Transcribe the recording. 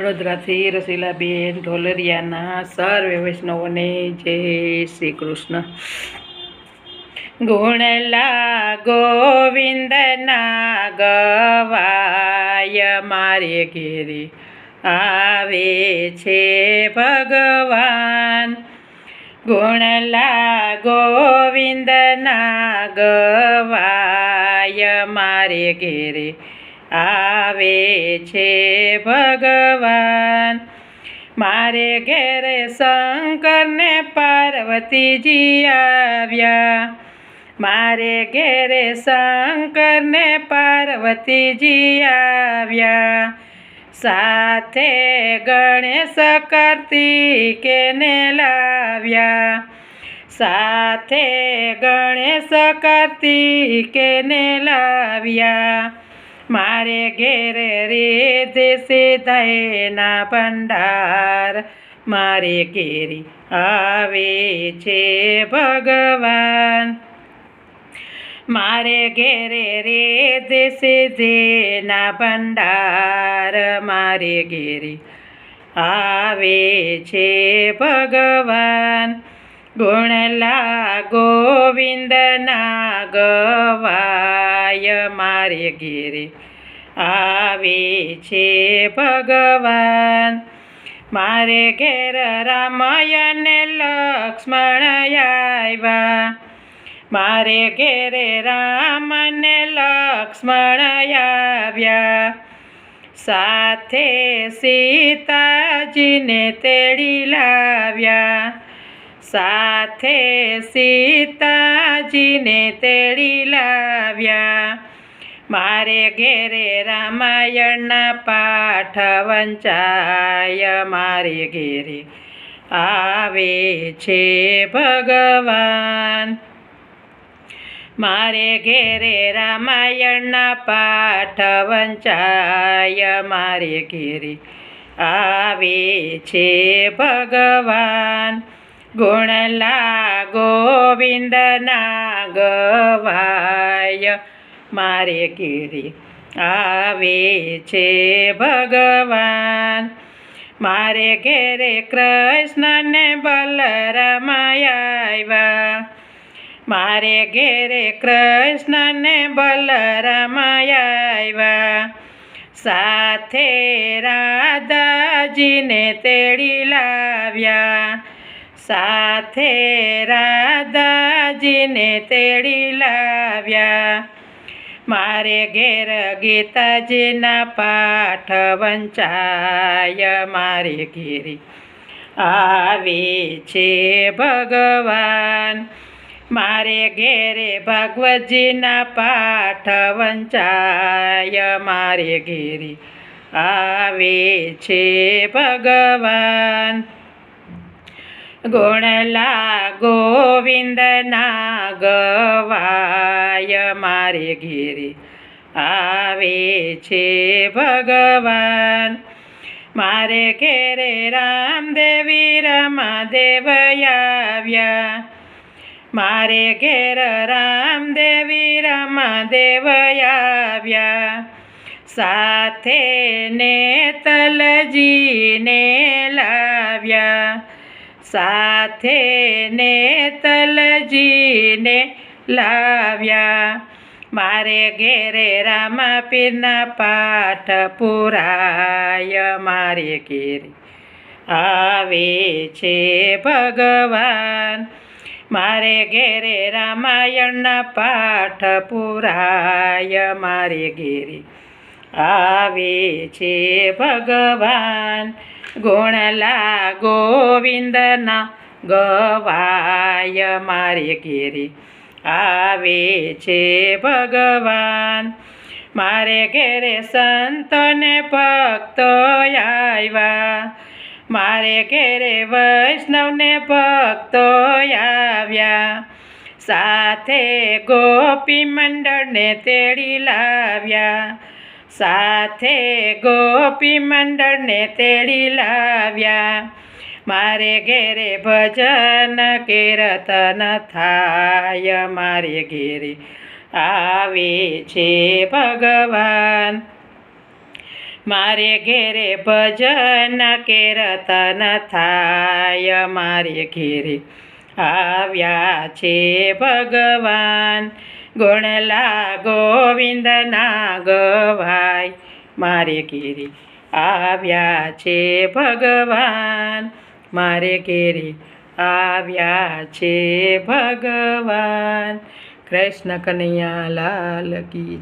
વડોદરાથી રસીલાબેન ઢોલરિયાના સર્વે વૈષ્ણવોને જય શ્રી કૃષ્ણ. ગુણલા ગોવિંદના ગવાય મારે ઘેરે આવે છે ભગવાન. ગુણલા ગોવિંદના ગવાય મારે ઘેરે આવે છે ભગવાન. મારે ઘેરે શંકરને પાર્વતીજી આવ્યા. મારે ઘેરે શંકરને પાર્વતીજી આવ્યા. સાથે ગણેશ કાર્તિકેને લાવ્યા. સાથે ગણેશ કાર્તિકેને લાવ્યા. મારે ઘેરે દેશે દયના ભંડાર. મારે ઘેરી આવે છે ભગવાન. મારે ઘેરે રે દેશે દેના ભંડાર. મારે ઘેરે આવે છે ભગવાન. ગુણલા ગોવિંદના ગવાય મારે ઘેરે આવે છે ભગવાન. મારે ઘેર રામયને લક્ષ્મણ આવ્યા મારે ઘેરે રામ ને લક્ષ્મણ આવ્યા. સાથે સીતાજીને તેડી લાવ્યા. સાથે સીતાજીને તેડી મારે ઘેરે રામાયણના પાઠ વંચાય મારે ઘેરે આવે છે ભગવાન મારે ઘેરે રામાયણના પાઠ વંચાય મારે ઘેરે આવે છે ભગવાન ગુણલા ગોવિંદના ગવાય મારે ઘેરી આવે છે ભગવાન. મારે ઘેરે કૃષ્ણને બલરામાયા મારે ઘેરે કૃષ્ણને બલરામાયા સાથે રાધાજીને તેડી લાવ્યા. સાથે રાધાજીને તેડી લાવ્યા. મારે ઘેર ગીતાજીના પાઠ વંચાય, મારે ઘેરી આવે છે ભગવાન. મારે ઘેરે ભગવતજીના પાઠ વંચાય, મારે ઘેરી આવે છે ભગવાન. ગુણલા ગોવિંદના ગવાય મારે ઘેરે આવે છે ભગવાન. મારે ઘેરે રામદેવી રમાદેવ આવ્યા. મારે ઘેર રામદેવી રમાદેવ આવ્યા. સાથે ને તલજીને લાવ્યા. સાથે ને તલજીને લાવ્યા. મારે ઘેરે રામા પીરના પાઠ પુરાય. મારે ઘેરે આવે છે ભગવાન. મારે ઘેરે રામાયણના પાઠ પુરાય. મારે ઘેરે આવે છે ભગવાન. ગુણલા ગોવિંદના ગવાય મારે ઘેરી આવે છે ભગવાન. મારે ઘેરે સંતોને ભક્તો આવ્યા. મારે ઘેરે વૈષ્ણવને ભક્તો આવ્યા. સાથે ગોપી મંડળને તેડી લાવ્યા. સાથે ગોપી મંડળને તેડી લાવ્યા. મારે ઘેરે ભજન કીર્તન થાય, મારે ઘેરે આવે છે ભગવાન. મારે ઘેરે ભજન કેરતન થાય, મારે ઘેરે આવ્યા છે ભગવાન. ગુણલા ગોવિંદના ગવાય મારે કેરી આવ્યા છે ભગવાન. મારે કેરી આવ્યા છે ભગવાન. કૃષ્ણ કનૈયા લાલ કી